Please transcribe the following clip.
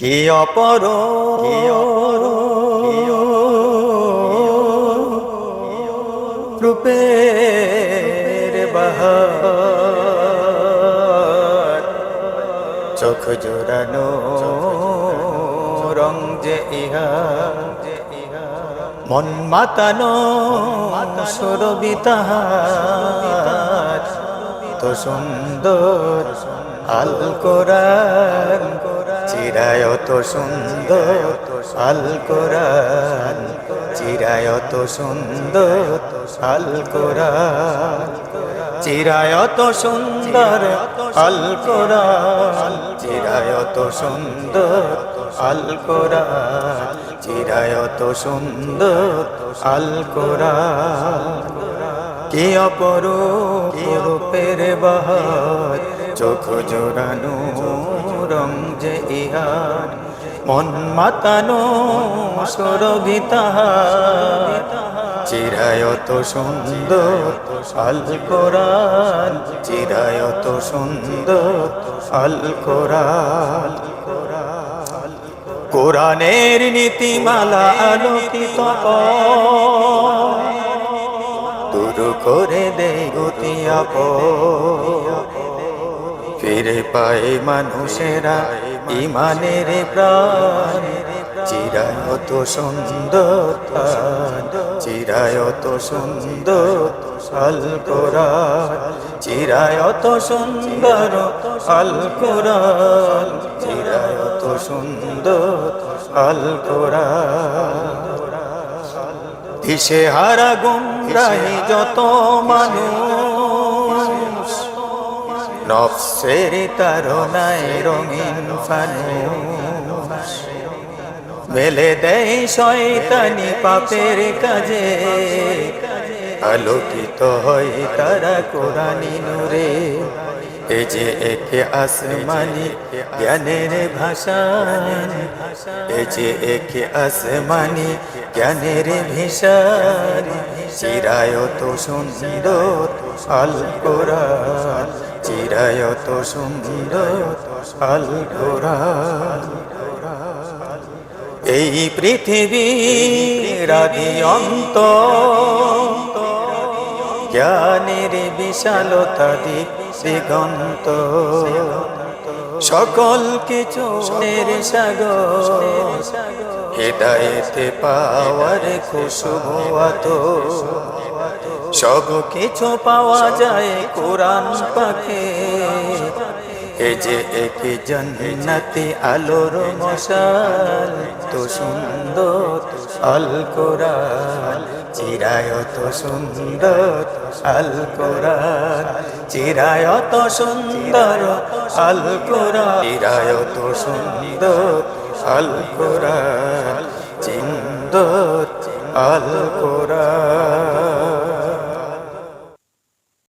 কি অপর রূপের বাহার। চোখ জোড়ানো রং যে ইহা যে ইহা। মন মাতানো সুরবিতাহার তো সুন্দর আল কোরআন। চিরায় তো সুন্দর আল কোরআন, চিরায় তো সুন্দর আল কোরআন, চিরায় তো সুন্দর আল কোরআন, চিরায় তো সুন্দর আল কোরআন, চিরায় তো সুন্দর আল কোরআন। কি অপরূপের বাহার চোখ জোড়ানো, রং যে ইহার মন মাতানো সরবিতাহার চিরায়ত সুন্দর, আল কোরআন। চিরায়ত সুন্দর, আল কোরআন। কোরআনের নীতিমালা আলোকিত দূর করে দে আপ ফিরে পায় মানুষেরা ইমানের প্রাণ। চিরায়ত সুন্দর চিরায়ত সুন্দর আল কোরআন। চিরায়ত সুন্দর আল কোরআন। চিরায়ত সুন্দর আল কোরআন। দিশে হারা গুমরাহি যত মানুষ নফসের তারনায় রঙিন ফানুষ মেলে দেয় শয়তানি পাপের কাজে। আলোকিত হয় তারা কোরআনি নূরে। এ যে একে আসমানি জ্ঞানের ভাষান। এ যে একে আসমানি জ্ঞানের ভিসার চিরায়ত সুন্দর আল কোরআন। চিরায়ত সুন্দর, আল এই পৃথিবীর আদি অন্ত। জ্ঞানের বিশালতা দিগন্ত সকল কিছু সাগর, হেদায়েতে পাওয়ার খুশবু আতো সব কিছু পাওয়া যায় কোরআন পাখে। এ যে এক জন্নতি আলোর মশাল, তো সুন্দর আল কোরআন। চিরায়ত সুন্দর আল কোরআন। চিরায়ত সুন্দর আল কোরআন। চিরায়ত সুন্দর আল কোরআন। চিন্দর আল কোরআন।